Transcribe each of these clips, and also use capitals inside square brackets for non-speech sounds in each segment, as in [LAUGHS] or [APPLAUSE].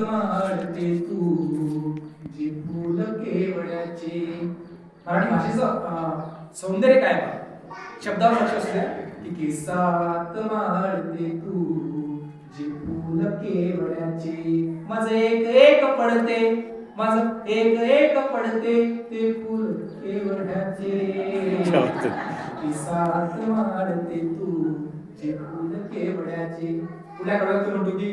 मारते तू जी फुल केवळ्याचे. मराठी भाषेचं सौंदर्य काय बा? शब्दावर लक्ष असू द्या. की केसात माळते तू जी फुल केवळ्याचे. माझं एक एक पडते माझं एक एक पडते ते फुल केवळ्याचे केसात माळते तू जे फुल केवळ्याचे पुढ्या कडक म्हणतो की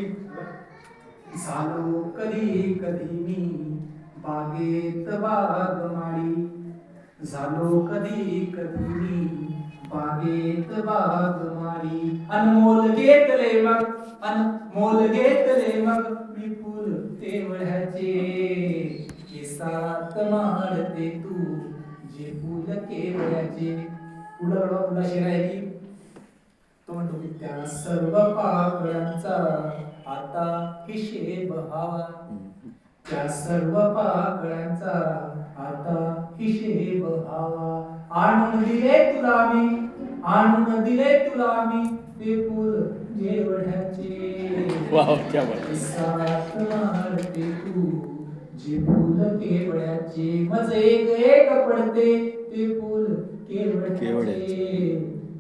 झालो कधी कधी मी बागेत बाग माळी झालो कधी कधी मी बागेत बाग माळी अनमोल घेतले मग अनमोल घेतले मग मी फुल तेवढ्याचे. केसात माळते तू जे फुल केवळ्याचे पुढं रडवा पुढा राहिली. तो म्हणतो की त्या सर्व पाकळ्यांचा हिशेब हवा त्या सर्व पाकळ्यांचा आता हिशेब हवा आणून दिले तुला मी आणून दिले तुला मी. ते बात. साथ मारते तू जे फुल केवड्याचे मज एक एक पडते ते फुल केवड्याचे केवड्याचे.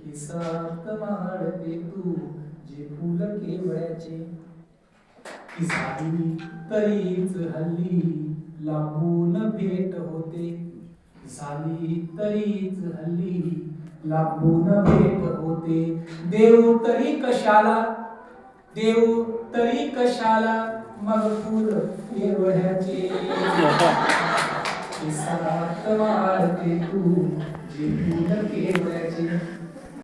किसात मारते तू जे फुल केवड्याचे झाली तरीच हल्ली लांबून भेट होते. झाली तरीच हल्ली लांबून भेट होते. देव तरी कशाला? देव तरी कशाला? मग फुल [LAUGHS] केवढ्याचे सात मारते तू जे फुल केवळ्याचे